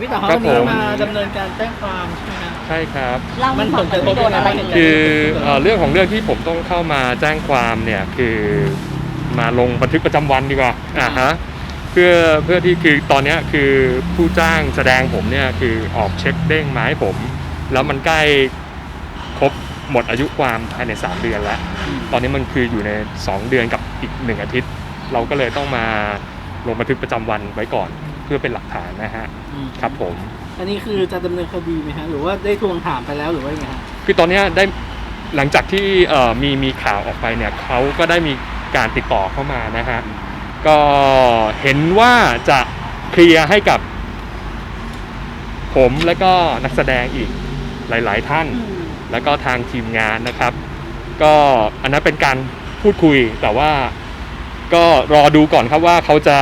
พี่ต่อครัเขาบวันนี้ผมมาดำเนินการแจ้งความใช่ไหมครับใช่ครับเล่ามัให้นฟัผงลหน่อยกระทบโดนอะไรยังไงคือเอ่อเรื่องของเรื่องที่ผมต้องเข้ามาแจ้งความเนี่ยคือมาลงบันทึกประจำวันดีกว่าอ่าฮะเพื่อเพื่อที่คือตอนเนี้ยคือผู้จ้างแสดงผมเนี่ยคือออกเช็คเด้งมาให้ผม แล้วมันใกล้ครบหมดอายุความภายใน 3 เดือนแล้ว ตอนนี้มันคืออยู่ใน 2 เดือนกับอีก 1 อาทิตย์ เราก็เลยต้องมาลงบันทึกประจำวันไว้ก่อนเพื่อเป็นหลักฐานนะฮะอืมครับผม อันนี้คือจะดำเนินคดีไหมฮะหรือว่าได้ทวงถามไปแล้วหรือว่ายังไงฮะคือตอนเนี้ยได้หลังจากที่เอ่อมีมีข่าวออกไปเนี่ยเขาก็ได้มีการติดต่อเข้ามานะฮะก็เห็นว่าจะเคลียร์ให้กับ ผมและก็นักแสดงอีกหลาย ๆ ท่านอืมแล้วก็ทางทีมงานนะครับ ก็อันนั้นเป็นการพูดคุยแต่ว่าก็รอดูก่อนครับว่าเขาจะ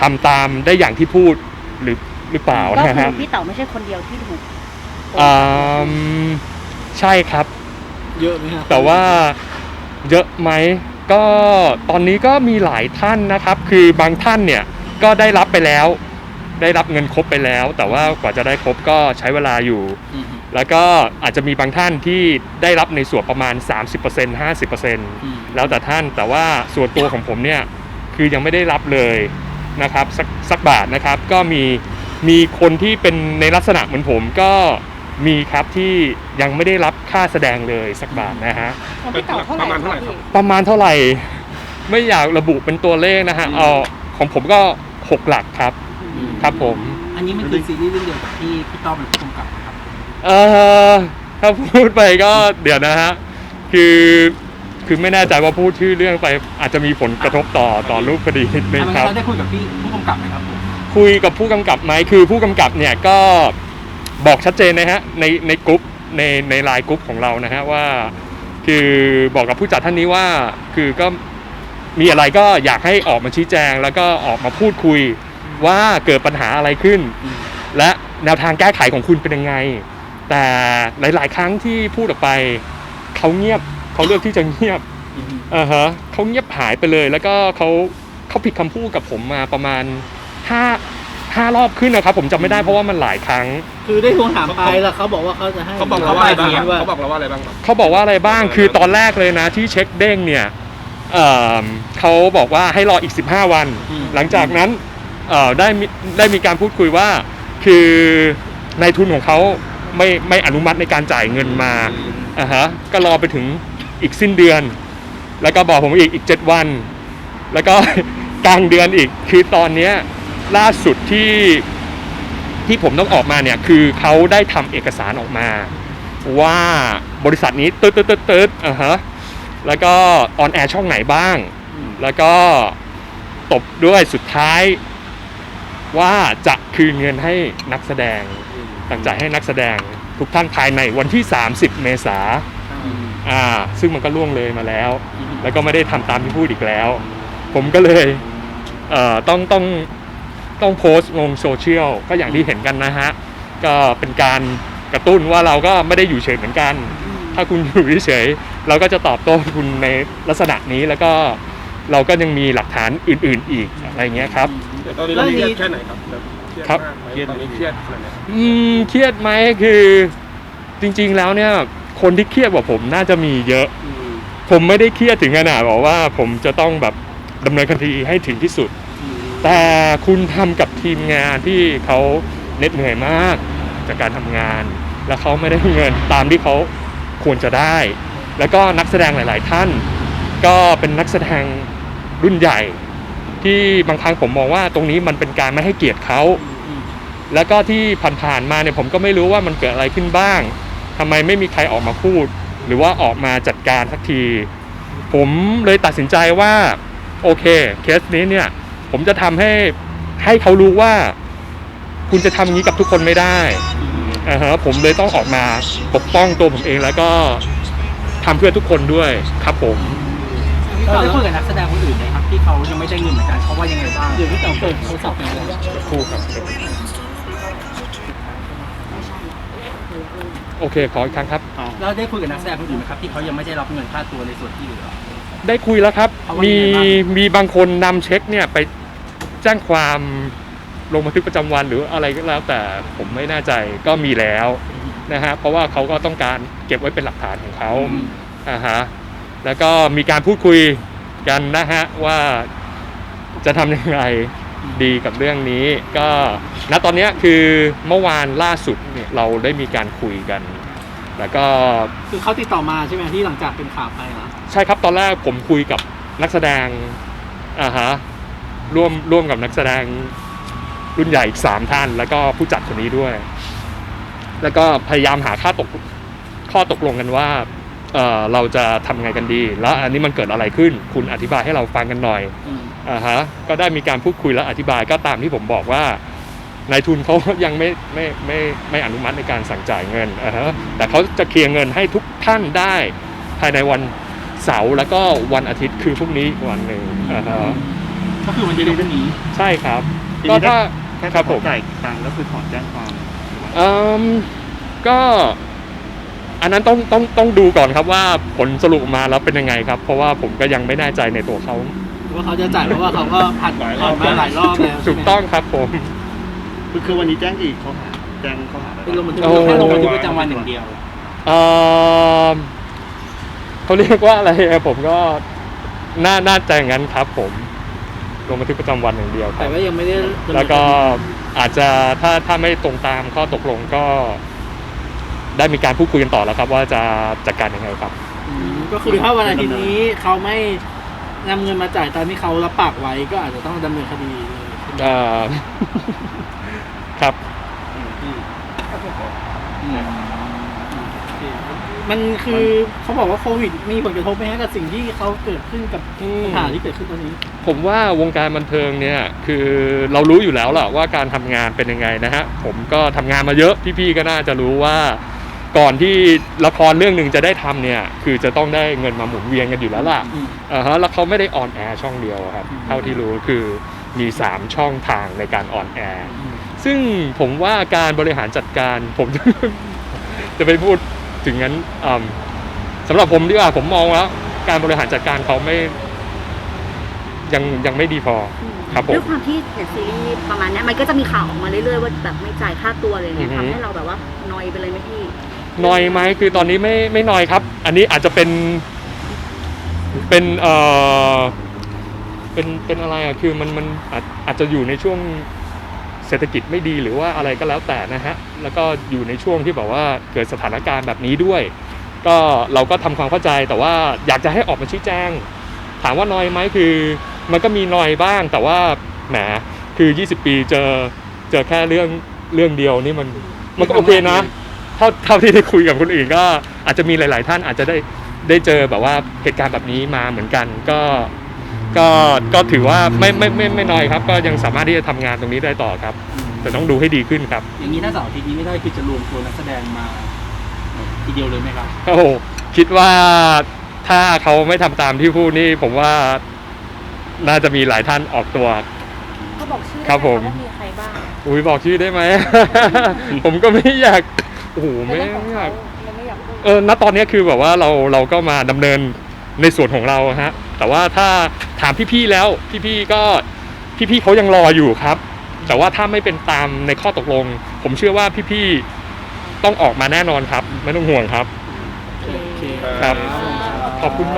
ทำตามได้อย่างที่พูดหรือหรือเปล่าก็นะคืครัอบพี่เต๋อไม่ใช่คนเดียวที่ถูกอืมใช่ครับ เยอะไหมฮะ แต่ว่าเยอะไหมก็ตอนนี้ก็มีหลายท่านนะครับ คือบางท่านเนี่ยก็ได้รับไปแล้ว ได้รับเงินครบไปแล้ว แต่ว่ากว่าจะได้ครบก็ใช้เวลาอยู่ อืมแล้วก็อาจจะมีบางท่านที่ได้รับในส่วนประมาณ 30% 50%อืมแล้วแต่ท่านแต่ว่าส่วนตัวของผมเนี่ยคือยังไม่ได้รับเลย นะครับสักสักบาทนะครับ ก็มีมีคนที่เป็นในลักษณะเหมือนผมก็มีครับที่ยังไม่ได้รับค่าแสดงเลยสักบาทนะฮะของพี่เต๋อเท่าไหร่ประมาณเท่าไหร่คครัรับบประมาณเท่าไหร่ ไม่อยากระบุเป็นตัวเลขนะฮะเอาของผมก็หกหลักครับอืมครับผม อันนี้มันคือซีรีส์เรื่องเดียวกับที่พี่ต้อมเป็นผู้กำกับนะครับ เออถ้าพูดไปก็เดี๋ยวนะฮะ คือ คือไม่แน่ใจว่าพูดชื่อเรื่องไปอาจจะมีผลกระทบต่อต่อรูปคดีนิดนึงทำไมครับเราได้คุยกับพี่ผู้กำกับไหมครับผมคุยกับผู้กำกับไหมคือผู้กำกับเนี่ยก็บอกชัดเจนนะฮะในในกลุ่มในในไลน์กลุ่มของเรานะฮะว่า คือบอกกับผู้จัดท่านนี้ว่าคือก็มีอะไรก็อยากให้ออกมาชี้แจง แล้วก็ออกมาพูดคุยว่าเกิดปัญหาอะไรขึ้นอืมและแนวทางแก้ไขของคุณเป็นยังไง แต่หลาย ๆ ครั้งที่พูดออกไปเขาเงียบ เขาเลือกที่จะเงียบอืมอ่าฮะเขาเงียบหายไปเลย แล้วก็เขาเขาผิดคำพูดกับผมมาประมาณห้าห้ารอบขึ้นนะครับ ผมจำไม่ได้เพราะว่ามันหลายครั้ง คือได้ทวงถามไปแล้วเขาบอกว่าเขาจะให้เขาบอกเราว่าอะไรบ้างครับว่าเขาบอกเราว่าอะไรบ้างครับเขาบอกว่าอะไรบ้างคือตอนแรกเลยนะที่เช็คเด้งเนี่ยเอ่อเขาบอกว่าให้รออีก 15 วันอืมหลังจากนั้นเอ่อได้มีได้มีการพูดคุยว่า คือในายทุนของเขาไม่ไม่อนุมัติในการจ่ายเงินมาอ่าฮะก็รอไปถึง อีกสิ้นเดือน แล้วก็บอกผมอีกอีก 7 วัน แล้วก็กลางเดือนอีก คือตอนเนี้ยล่าสุดที่ที่ผมต้องออกมาเนี่ยคือเขาได้ทำเอกสารออกมา ว่าบริษัทนี้ตืดตืดตืดตืดอ่าฮะแล้วก็ออนแอร์ช่องไหนบ้างอืมแล้วก็ตบด้วยสุดท้ายว่าจะคืนเงินให้นักแสดงต่างจ่ายให้นักแสดงทุกท่านภายในวันที่ 30 เมษา อืมอ่า ซึ่งมันก็ล่วงเลยมาแล้วอืมแล้วก็ไม่ได้ทำตามที่พูดอีกแล้ว ผมก็เลยเอ่อต้องต้องต้องโพสต์ลงโซเชียลก็อย่างที่เห็นกันนะฮะ ก็เป็นการกระตุ้นว่าเราก็ไม่ได้อยู่เฉยเหมือนกัน ถ้าคุณอยู่เฉยๆเราก็จะตอบโต้คุณในลักษณะนี้แล้วก็เราก็ยังมีหลักฐานอื่น ๆ อีกอะไรเงี้ยครับแต่ตอนนี้เราเครียดแค่ไหนครับแบบเครียดครับมากไหมตอนนี้เครียดขนาดไหนอืมเครียดไหมคือจริง ๆ แล้วเนี่ย คนที่เครียดกว่าผมน่าจะมีเยอะอืมผมไม่ได้เครียดถึงขนาดบอกว่า ผมจะต้องแบบดำเนินคดีให้ถึงที่สุดอืมแต่คุณทำกับทีมงานที่เขาเหน็ดเหนื่อยมากจากการทำงาน แล้วเขาไม่ได้เงินตามที่เขาควรจะได้ แล้วก็นักแสดงหลาย ๆ ท่าน ก็เป็นนักแสดงรุ่นใหญ่ ที่บางครั้งผมมองว่าตรงนี้มันเป็นการไม่ให้เกียรติเขาอืมแล้วก็ที่ผ่านๆมาเนี่ยผมก็ไม่รู้ว่ามันเกิดอะไรขึ้นบ้าง ทำไมไม่มีใครออกมาพูด หรือว่าออกมาจัดการสักที ผมเลยตัดสินใจว่า โอเค เคสนี้เนี่ย ผมจะทำให้ให้เขารู้ว่า คุณจะทำอย่างนี้กับทุกคนไม่ได้อ่าฮะผมเลยต้องออกมาปกป้องตัวผมเองแล้วก็ทำเพื่อทุกคนด้วยครับผมเราได้คุยกับนักแสดงคนอื่นไหมครับที่เขายังไม่ได้เงินเหมือนกันเขาว่ายังไงบ้างเดี๋ยวพี่ต่อเปิดโทรศัพท์หน่อยนะคู่ครับ โอเค ขออีกครั้งครับ แล้วได้คุยกับนักแสดงคนอื่นไหมครับที่เขายังไม่ได้รับเงินค่าตัวในส่วนที่เหลือ ได้คุยแล้วครับเขาว่ามียังไงบ้าง มีบางคนนำเช็คเนี่ยไปแจ้งความลงบันทึกประจำวันหรืออะไรก็แล้วแต่ผมไม่แน่ใจก็มีแล้วนะฮะเพราะว่าเขาก็ต้องการเก็บไว้เป็นหลักฐานของเขาอืมอ่าฮะแล้วก็มีการพูดคุยกันนะฮะว่าจะทำยังไง ดีกับเรื่องนี้ ก็ณตอนเนี้ยคือเมื่อวานล่าสุดเนี่ยเราได้มีการคุยกัน แล้วก็คือเขาติดต่อมาใช่ไหมที่หลังจากเป็นข่าวไปเหรอใช่ครับตอนแรกผมคุยกับนักแสดงอ่าฮะร่วมร่วมกับนักแสดงรุ่นใหญ่อีกสามท่าน แล้วก็ผู้จัดคนนี้ด้วย แล้วก็พยายามหาค่าตกข้อตกลงกันว่าเออเราจะทำไงกันดี แล้วอันนี้มันเกิดอะไรขึ้น คุณอธิบายให้เราฟังกันหน่อย อืมอ่าฮะก็ได้มีการพูดคุยและอธิบายก็ตามที่ผมบอกว่านายทุนเขายังไม่ไม่ไม่ไม่อนุมัติในการสั่งจ่ายเงินอ่าฮะแต่เขาจะเคลียร์เงินให้ทุกท่านได้ภายในวันเสาร์แล้วก็วันอาทิตย์คือพรุ่งนี้อีกวันหนึ่งอ่าฮะก็คือวันเดียวกันนี้ใช่ครับทีก็นี้ถ้าแค่ครับผมจ่ายตังค์ก็คือถอนแจ้งความหรือว่าอืมก็อันนั้นต้องต้องต้องดูก่อนครับว่าผลสรุปออกมาแล้วเป็นยังไงครับ เพราะว่าผมก็ยังไม่แน่ใจในตัวเขา ว่าเขาจะจ่ายเพราะว่าเขาก็ผัดผ่อนมาหลายรอบแล้วถูกต้องครับผม คือคือวันนี้แจ้งอีกข้อหาแจ้งข้อหาอะไรเป็นลงบ้างบันทึกแค่ลงบันทึกประจำวันอย่างเดียว เอ่อเขาเรียกว่าอะไรอะผมก็น่าน่าจะอย่างนั้นครับ ผมลงบันทึกประจำวันอย่างเดียวคแต่รับ ว่ายังไม่ได้ดำเนินแล้วก็คดีอาจจะถ้าถ้าไม่ตรงตามข้อตกลงก็ ได้มีการพูดคุยกันต่อแล้วครับ ว่าจะจัดการยังไงครับ อืมก็คือถ้าวันอาทิตย์นี้เขาไม่ นำเงินมาจ่ายตามที่เขารับปากไว้ก็อาจจะต้องดำเนินคดีเลยใช่ไหมเอ่อ ครับอืมมันคือเขาบอกว่าโควิดมีผลกระทบไหมฮะกับสิ่งที่เขาเกิดขึ้นกับอืม ปัญหาที่เกิดขึ้นตอนนี้ ผมว่าวงการบันเทิงเนี่ยคือเรารู้อยู่แล้วล่ะว่าการทำงานเป็นยังไงนะฮะผมก็ทำงานมาเยอะพี่ๆก็น่าจะรู้ว่า ก่อนที่ละครเรื่องหนึ่งจะได้ทำเนี่ยคือจะต้องได้เงินมาหมุนเวียนกันอยู่แล้วล่ะอืม อ่าฮะแล้วเขาไม่ได้ออนแอร์ช่องเดียวครับอืมเท่าที่รู้คือมี 3 ช่องทางในการออนแอร์ ซึ่งผมว่าการบริหารจัดการผม จะไปพูดถึงงั้นอืมสำหรับผมดีกว่าผมมองแล้วการบริหารจัดการเขาไม่ ยังยังไม่ดีพอ ครับผมด้วยความที่อย่างซีรีส์ประมาณเนี้ยมันก็จะมีข่าวออกมาเรื่อยๆว่าแบบไม่จ่ายค่าตัวอะไรเงี้ยอือฮึ ทำให้เราแบบว่านอยไปเลยไหมพี่ นอยไหมคือตอนนี้ไม่ไม่นอยครับ อันนี้อาจจะเป็น เป็นเอ่อเป็นเป็นอะไรอะคือมันมันอาจอาจจะอยู่ในช่วงเศรษฐกิจไม่ดีหรือว่าอะไรก็แล้วแต่นะฮะแล้วก็อยู่ในช่วงที่แบบว่าเกิดสถานการณ์แบบนี้ด้วย ก็เราก็ทำความเข้าใจแต่ว่าอยากจะให้ออกมาชี้แจง ถามว่านอยไหมคือ มันก็มีนอยบ้างแต่ว่าแหมคือ 20 ปีเจอเจอแค่เรื่องเรื่องเดียวนี่มันมันก็โอเคนะ เท่าเท่าที่ได้คุยกับคนอื่นก็อาจจะมีหลาย ๆ ท่านอาจจะได้ได้เจอแบบว่าเหตุการณ์แบบนี้มาเหมือนกันก็ก็ก็ถือว่าไม่ไม่ไม่ไม่น้อยครับ ก็ยังสามารถที่จะทำงานตรงนี้ได้ต่อครับ แต่ต้องดูให้ดีขึ้นครับ อย่างนี้ถ้าเสาร์อาทิตย์นี้ไม่ได้คือจะรวมตัวนักแสดงมาทีเดียวเลยไหมครับ โอ้โหคิดว่าถ้าเขาไม่ทำตามที่พูดนี่ผมว่าน่าจะมีหลายท่านออกตัว เขาบอกชื่อครับผม ว่ามีใครบ้าง อุ้ยบอกชื่อได้ไหม ผมก็ไม่อยาก โอ้โหไม่ในเรื่องของไม่อเขายากเราไม่อยากพูดเออณตอนนี้คือแบบว่าเราเราก็มาดำเนินในส่วนของเราฮะ แต่ว่าถ้าถามพี่ๆแล้วพี่ๆก็พี่ๆเขายังรออยู่ครับ แต่ว่าถ้าไม่เป็นตามในข้อตกลง ผมเชื่อว่าพี่ๆต้องออกมาแน่นอนครับ ไม่ต้องห่วงครับ โอเค ครับ ขอบคุณมาก